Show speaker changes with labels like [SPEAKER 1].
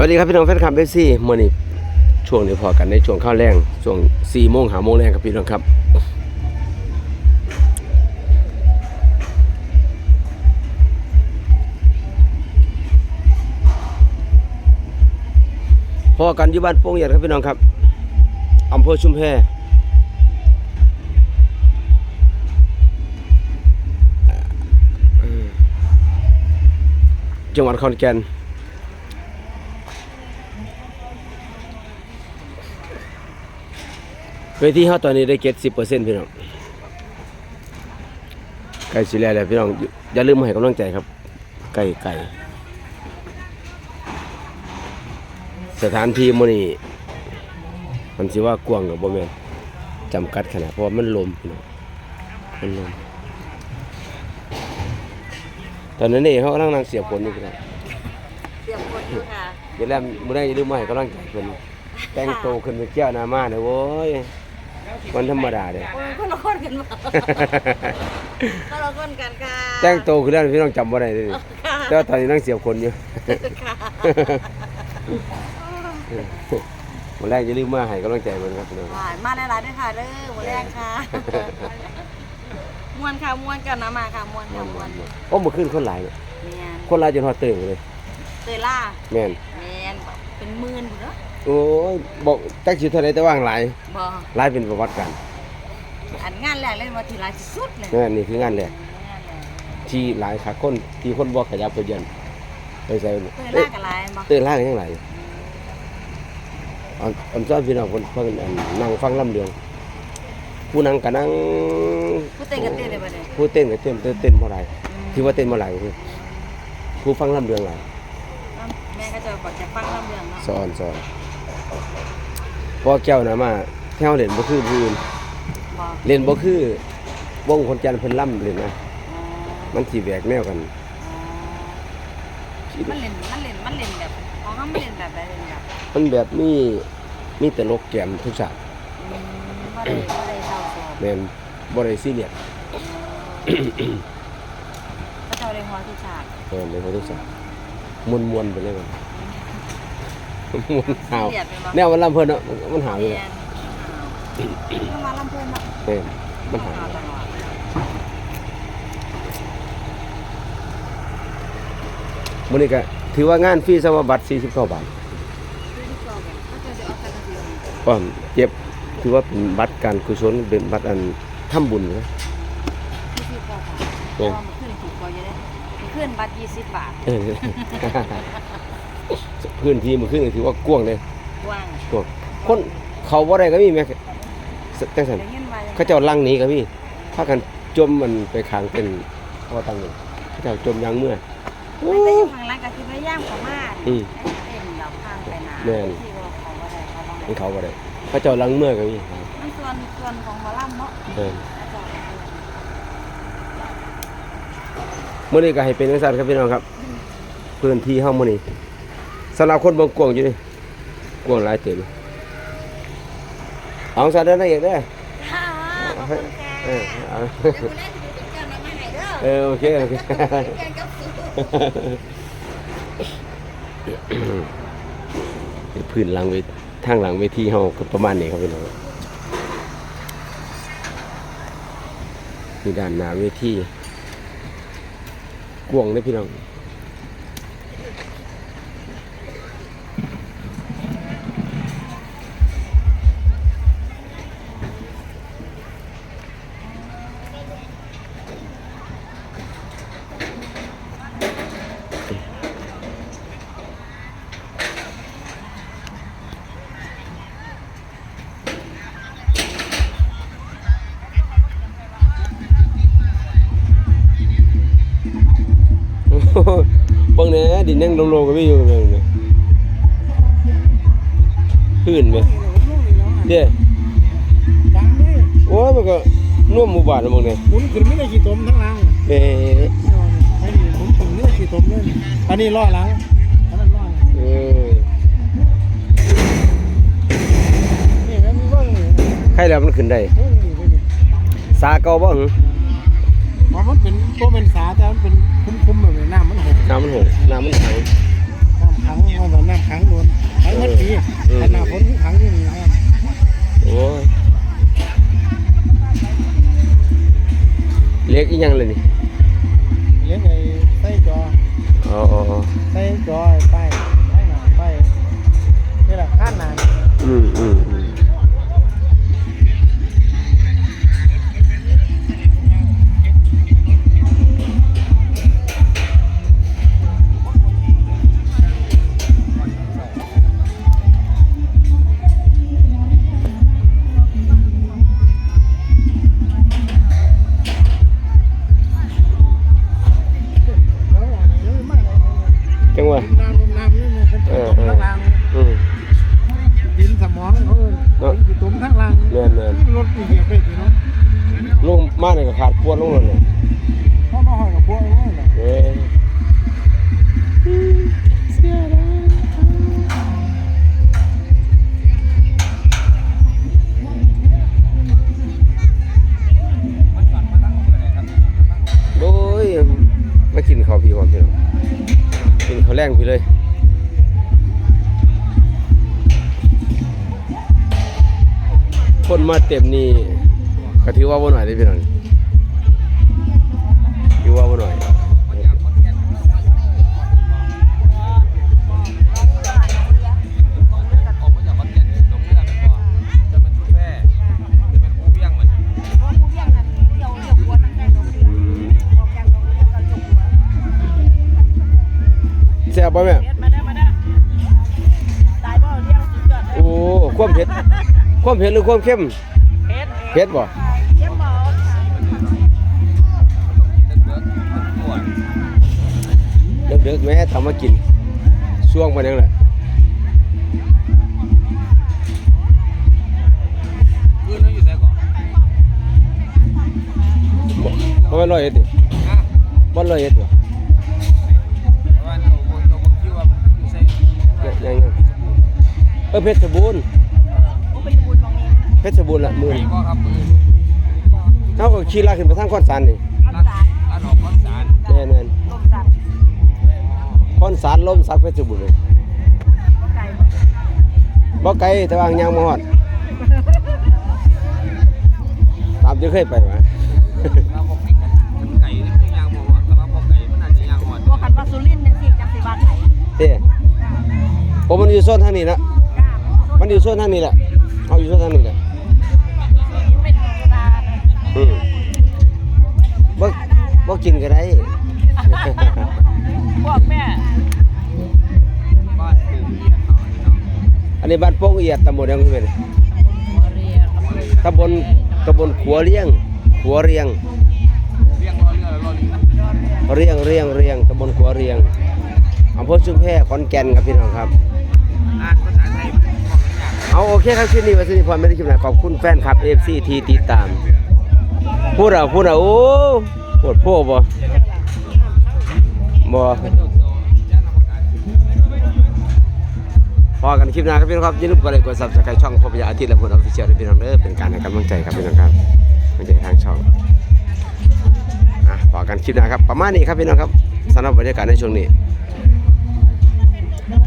[SPEAKER 1] วัสดีครับพี่น้องแฟนคลับเอฟซีมื่อนี้ช่วงนี้พอกันในช่วงข้าวแรงช่วง4โมงหาโมงแรงครับพี่น้องครับพอกันอยู่บ้านโป่งใหญ่ครับพี่น้องครับอำเภอชุมแพจังหวัดขอนแก่น เวทีเฮาตอนนี้ได้เก็ตสิบเปอร์เซ็นต์พี่น้องไก่สิแล้วแหละพี่น้องอย่าอย่าลืมมาให้กำลังใจครับ ไก่ไก่สถานที่มื้อนี้มันสิว่ากว้างกับบ่แม่นจำกัดขนาดเพราะว่ามันลมพี่น้องมันลมตอนนั้นนี่เขากำลังนั่งเสียบผลอยู่พี่น้อง
[SPEAKER 2] เตรียมคนอยู่ค่ะ
[SPEAKER 1] อย่าลืมมื้อนี้อย่าลืมมาให้กำลังใจเพิ่นแต่งโตวขึ้นเป็นแก้วหน้ามาเด้อโว้ย วันธรรมดาเด้อ
[SPEAKER 2] โอ้ยคนละคนกันมาคนละคนกันค่ะ
[SPEAKER 1] แต่งโตวขึ้นแล้วพี่น้องจำบ่ได้เลย
[SPEAKER 2] ค่ะ
[SPEAKER 1] แต่ว่าตอนนี้นั่งเสียบคนอยู่
[SPEAKER 2] ค่ะ
[SPEAKER 1] วันแรกอย่าลืมมาให้กำลังใจเพิ่นครับพี่น้อง
[SPEAKER 2] หวานมาในร้านด้วยค่ะเด้อหมูแรงค่ะมวนค่ะมวนกันนะมาค่ะมวนค่ะมวน
[SPEAKER 1] โอ้เมื่อคืนคนหลายเนี่ย
[SPEAKER 2] แมน
[SPEAKER 1] คนหลายจนฮอดตื่นเลย
[SPEAKER 2] เตยล่า
[SPEAKER 1] แม่น
[SPEAKER 2] แมนเป็นหมื่นอยู่เนาะ
[SPEAKER 1] โอ้ยบอกจักสิเท่าใดแต่ว่างหลาย
[SPEAKER 2] บ่
[SPEAKER 1] หลายเป็นประวัติการ
[SPEAKER 2] อันงานแรกเลยมาทีไรสุดเลย
[SPEAKER 1] นั่นนี่คืองานแรก
[SPEAKER 2] งานแรก
[SPEAKER 1] ที่หลายคักคนที่คนบ่ขยับเพิ่นยันไปใส่
[SPEAKER 2] เตย
[SPEAKER 1] เอ้
[SPEAKER 2] ล่ายกับลายบ่
[SPEAKER 1] ตื่นหลายก็ยังหลายอันอันซ้อนพี่น้องเพิ่นเพิ่นอันนั่งฟังลำเรือง ผู้นั่งก็นั่ง
[SPEAKER 2] ผู้เต้นกับเต้นเลยบ่เนี่ย
[SPEAKER 1] ผู้เต้นก็เต้นเต้นเต้นบ่หลายที่ว่าเต้นบ่หลายก็คือผู้ฟังลำเรืองหลาย
[SPEAKER 2] แม่ก็จะบอกจะฟังลำเรื่องเนาะ
[SPEAKER 1] สอนสอนเพราะแก้วนะมาแถวเล่นบ่คือผู้อื่น
[SPEAKER 2] บ่
[SPEAKER 1] เล่นบ่คือวงคนจันทร์เพิ่นล่ำเล่นนะ
[SPEAKER 2] อ๋อ
[SPEAKER 1] มันสิแหวกแนวกัน
[SPEAKER 2] มันเล่นมันเล่นมันเล่นแบบของเขามันเล่นแบบอะไรเล่นแบบ
[SPEAKER 1] มันแบบมีมีแต่ลกแก้มทุกฉาก
[SPEAKER 2] อืมบ่ได้บ่ได้เศร้าโศก
[SPEAKER 1] แม่นบ่ได้ซีเรียส
[SPEAKER 2] ก็เจ้าได้หัวทุกฉาก
[SPEAKER 1] เออเลยทุกฉากมวนๆไปเลยมัน มวนหาว
[SPEAKER 2] เสียดไปบ่
[SPEAKER 1] แนวมันล่ำเพิ่นเนาะมันหาวอยู่
[SPEAKER 2] แม่
[SPEAKER 1] แล้ว
[SPEAKER 2] นต้องมาลำเพิ่นเนาะ
[SPEAKER 1] แม่นมันหาว
[SPEAKER 2] เอาตลอด
[SPEAKER 1] มื้อนี้ก็ถือว่างานฟรีสำหรับบัตร49บาท
[SPEAKER 2] คือที่เก่าแบบก็จะเอาแต่กระเทียม
[SPEAKER 1] ก็เจ็บถือว่าเป็นบัตรการกุศลเป็นบัตรอันทำบุญนะ
[SPEAKER 2] ที่ที่เก่าค่ะเพราะว่ามันขึ้นถูกกว่าเยอะเลยมันขึ้นบัตร20บาท
[SPEAKER 1] เออ พื้นที่มันขึ้นก็ถือว่ากว้างเลย
[SPEAKER 2] กว้าง
[SPEAKER 1] กว้างคนเขาบ่ได้ก็มีแม่จังซั่น
[SPEAKER 2] ได้เงินมา
[SPEAKER 1] เขาเจ้าลังหนี้ก็มีพากันจมมันไปค้างเป็นพ่อตังค์เขาเจ้าจมยางเมื่อ
[SPEAKER 2] มันจะอยู่ข้างหล่างก็คือพยายามเข้ามา
[SPEAKER 1] อืม
[SPEAKER 2] เต้นเราข้างไปนา
[SPEAKER 1] แม่น
[SPEAKER 2] ที่ว่าเขาบ่ได้เขาบ่
[SPEAKER 1] มัน
[SPEAKER 2] ได้
[SPEAKER 1] เขาบ่ได้เขาเจ้าลังเมื่อก็มี
[SPEAKER 2] มันส่วนส่วนของหมอลำเนาะ
[SPEAKER 1] เออ
[SPEAKER 2] แล้วก็
[SPEAKER 1] มื้อนี้ก็ให้เป็นจังซั่นครับพี่น้องครับ พื้นที่เฮามื้อนี้ สำหรับคนบิ่งกวงอยู่นี่กวงหลายเต็มเอาซะเด้อนะเอกเด้อ
[SPEAKER 2] ค่ะขอบคุณค่ะ
[SPEAKER 1] เอเอา
[SPEAKER 2] เดี๋ยววันแรกจะดูเป็นการน้ำมาให้เด้อ
[SPEAKER 1] เออโอเคโอเค
[SPEAKER 2] แกงกับซุป
[SPEAKER 1] พื้นหลังเวททางหลังเวทีเฮาก็ประมาณนี้ครับพี่น้องมีด้านหน้าเวทีกวางเลยพี่น้อง บางแหน่ดินยังโลงๆก็ไมีอยู่เบิ่งเนี่ยพื้นไหมเด้
[SPEAKER 3] ดังเลย
[SPEAKER 1] โอ้ยมันก็น่วมหมู่บ้านแล้วบางเนี่ย
[SPEAKER 3] หมุนขึ้นไม่ได้ขี่ตมทั้งหลัง
[SPEAKER 1] เอ๊ะ
[SPEAKER 3] ไอ้นี่หมุนขึ้นไม่ได้ขี่ตมเลยอันนี้ล้อหลังอันนั้นล้อ
[SPEAKER 1] เออ
[SPEAKER 3] นี่มันมีบ้าง
[SPEAKER 1] ใครแล้วมันขึ้นได้
[SPEAKER 3] เบ้างนี่เบ้างนี่
[SPEAKER 1] สาเกาบ่หึ
[SPEAKER 3] เว่ามันเป็นตัวเป็นสาแต่มันเป็นคุ้มๆแบบนี้น้ำมันหก
[SPEAKER 1] น้ำมันหกน้ำมันขัง
[SPEAKER 3] น้ำขังมันแบบน้ำขังโดน
[SPEAKER 1] ขังมันดีแต่หน้าฝนขังอยู่นี่โอ้ยเล็กอีกยังเลยนี่
[SPEAKER 3] เลี้ยงไอ้ไส้จอ
[SPEAKER 1] อ๋อ
[SPEAKER 3] ไส้จอไปไส้หนาป้านี่แหละข้านหนา
[SPEAKER 1] อืมอืม
[SPEAKER 3] น้ำน้ำนี่มันเป็นตุ่มทั้งล่าง
[SPEAKER 1] อืม
[SPEAKER 3] ดินสมองเขาเอิ้นดินตุ่มทั้งล่าง
[SPEAKER 1] แม่นแม่น
[SPEAKER 3] รถอีเหี้ยไปอยู่เนาะ
[SPEAKER 1] ลงมาเนี่ยก็ขาดปวดลงเลยเนี่ย
[SPEAKER 3] เพราะมาหอยกับพวกนี้แหละ
[SPEAKER 1] เอ้ยโอ้ยมากินข้าวพี่ความพี่น้องกินข้าวแรงพี่เลย คนมาเต็มนี่ก็ถือว่าบ่หน่อยได้พี่น้องถือว่าบ่หน่อย ความเผ็ดหรือความเข้ม
[SPEAKER 2] เฮ็ด
[SPEAKER 1] เผ็ดบ่
[SPEAKER 2] เยี่ยมบ่
[SPEAKER 1] เด็กๆแม่ทำมากินช่วงปานนั้นแหละบ่บ่แม่นร้อยเอ็ดดิบ่ร้อยเอ็ดบ่ยังยังเออเพชรบูรณ์ ชรบูรณ์ละหมื่นเฮาก็ขี่ลากขึ้นไปทางคอนสารนี่
[SPEAKER 2] ลำสาร
[SPEAKER 1] แม่น
[SPEAKER 2] ลมสัตว์
[SPEAKER 1] ๆคอนสารลมสักเพชรบูรณ์เลย
[SPEAKER 2] ก็ไก่บ่
[SPEAKER 1] บ่ไกลแต่ว่ายังบ่ฮอดตามที่เคยไปมา
[SPEAKER 2] พวกคันว่าสุรินทร์จังซี่จังสิบ้านไหน
[SPEAKER 1] เต้ผมมันอยู่โซนทางนี้นะ
[SPEAKER 2] กล้า
[SPEAKER 1] มันอยู่โซนทางนี้แหละเอาอยู่โซนทางนี้แหละ บ่กินก็ได้
[SPEAKER 2] พวกแม่
[SPEAKER 1] อันนี้บ้านโป่งเอียดตำบลยังไงเนี่ยตำบลตำบลขัวเรียงขัวเรียงเรียงเรียงเรียงตำบลขัวเรียงอำเภอชุมแพขอนแก่นครับพี่น้องครับเอาโอเคครับคลิปนี้วัสนิพรไม่ได้คลิปไหนขอบคุณแฟนคลับ FC ที่ติดตามพูดอะพูดอะโอ้ ปวดพวกบ่บ่พอกันคลิปหน้าครับพี่น้องครับอย่าลืมกดไลค์กดซับสไครต์ช่องพบยาอาทิตย์และผลออฟฟิเชียลด้วยพี่น้องเด้อเป็นการให้กำลังใจครับพี่น้องครับกำลังใจทางช่องอะพอกันคลิปหน้าครับประมาณนี้ครับพี่น้องครับสำหรับบรรยากาศในช่วงนี้